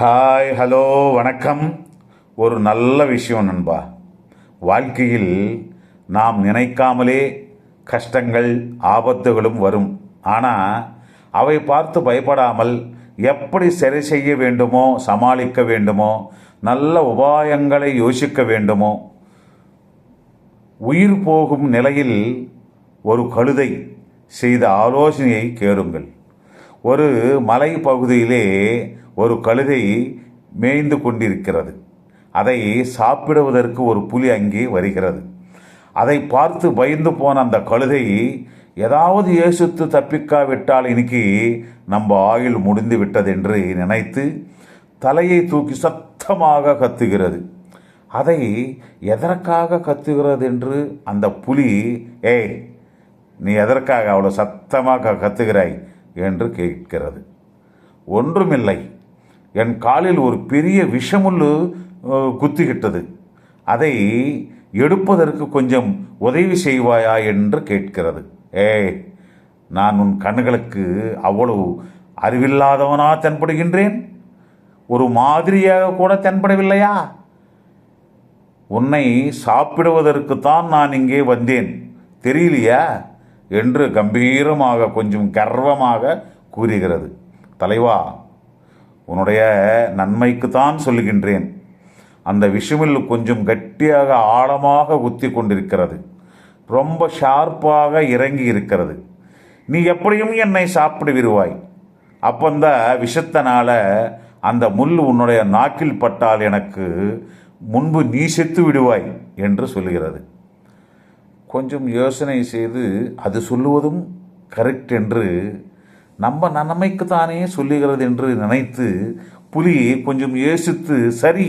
Hi hello வணக்கம். ஒரு நல்ல விஷயம் நண்பா. வாழ்க்கையில் நாம் நினைக்காமலே கஷ்டங்கள் ஆபத்துகளும் வரும். ஆனால் அவை பார்த்து பயப்படாமல் எப்படி சரி செய்ய வேண்டுமோ சமாளிக்க வேண்டுமோ நல்ல உபாயங்களை யோசிக்க வேண்டுமோ உயிர் போகும் நிலையில் ஒரு கழுதை செய்த ஆலோசனையை கேளுங்கள். ஒரு மலை பகுதியிலே ஒரு கழுதை மேய்ந்து கொண்டிருக்கிறது. அதை சாப்பிடுவதற்கு ஒரு புலி அங்கே வருகிறது. அதை பார்த்து பயந்து போன அந்த கழுதை ஏதாவது ஏசுத்து தப்பிக்காவிட்டால் இன்னைக்கு நம்ம ஆயுள் முடிந்து விட்டது என்று நினைத்து தலையை தூக்கி சத்தமாக கத்துகிறது. அதை எதற்காக கத்துகிறது என்று அந்த புலி ஏய் நீ எதற்காக அவ்வளோ சத்தமாக கத்துகிறாய்? என்று கேட்கிறது. ஒன்றுமில்லை. என் காலில் ஒரு பெரிய விஷமுள்ளு குத்திக்கிட்டது. அதை எடுப்பதற்கு கொஞ்சம் உதவி செய்வாயா என்று கேட்கிறது. ஏய் நான் உன் கண்களுக்கு அவ்வளவு அறிவில்லாதவனா தென்படுகின்றேன்? ஒரு மாதிரியாக கூட தென்படவில்லையா? உன்னை சாப்பிடுவதற்குத்தான் நான் இங்கே வந்தேன். தெரியலையா? என்று கம்பீரமாக கொஞ்சம் கர்வமாக கூறுகிறது. தலைவா உன்னுடைய நன்மைக்குத்தான் சொல்லுகின்றேன். அந்த விஷமில் கொஞ்சம் கட்டியாக ஆழமாக குத்தி கொண்டிருக்கிறது. ரொம்ப ஷார்ப்பாக இறங்கி இருக்கிறது. நீ எப்படியும் என்னை சாப்பிடு விருவாய் அப்போ அந்த விஷத்தனால் அந்த முள் உன்னுடைய நாக்கில் பட்டால் எனக்கு முன்பு நீ செத்து விடுவாய் என்று சொல்லுகிறது. கொஞ்சம் யோசனை செய்து அது சொல்லுவதும் கரெக்ட் என்று நம்ம நன்மைக்கு தானே சொல்லுகிறது என்று நினைத்து புலி கொஞ்சம் யோசித்து சரி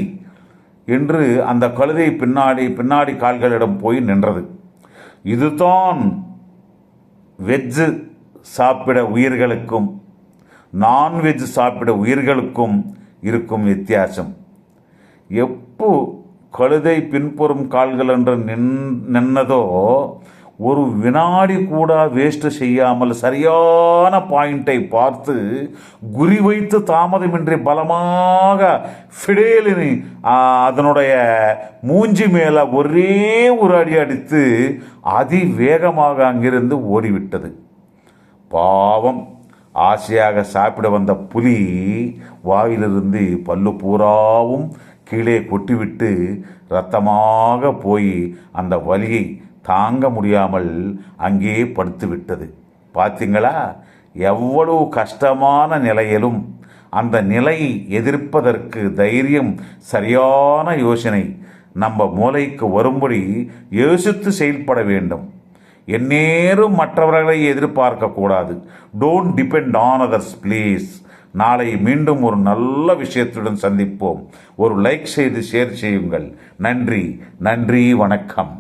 என்று அந்த கழுதை பின்னாடி பின்னாடி கால்களிடம் போய் நின்றது. இதுதான் வெஜ்ஜு சாப்பிட உயிர்களுக்கும் நான்வெஜ் சாப்பிட உயிர்களுக்கும் இருக்கும் வித்தியாசம். எப்போ கழுதை பின்புறம் கால்கள் என்று நின் நின்னதோ ஒரு வினாடி கூட வேஸ்ட் செய்யாமல் சரியான பாயிண்டை பார்த்து குறி வைத்து தாமதமின்றி பலமாக ஃபிடேலினி அதனுடைய மூஞ்சி மேலே ஒரே ஒரு அடி அடித்து அதிவேகமாக அங்கிருந்து ஓடிவிட்டது. பாவம். ஆசையாக சாப்பிட வந்த புலி வாயிலிருந்து பல்லு பூராவும் கீழே கொட்டிவிட்டு ரத்தமாக போய் அந்த வலியை தாங்க முடியாமல் அங்கே படுத்து விட்டது பார்த்தீங்களா எவ்வளவு கஷ்டமான நிலையிலும் அந்த நிலையை எதிர்ப்பதற்கு தைரியம் சரியான யோசனை நம்ம மூளைக்கு வரும்படி யோசித்து செயல்பட வேண்டும். எந்நேரும் மற்றவர்களை எதிர்பார்க்கக்கூடாது don't depend on others please நாளை மீண்டும் ஒரு நல்ல விஷயத்துடன் சந்திப்போம். ஒரு லைக் செய்து ஷேர் செய்யுங்கள். நன்றி நன்றி வணக்கம்.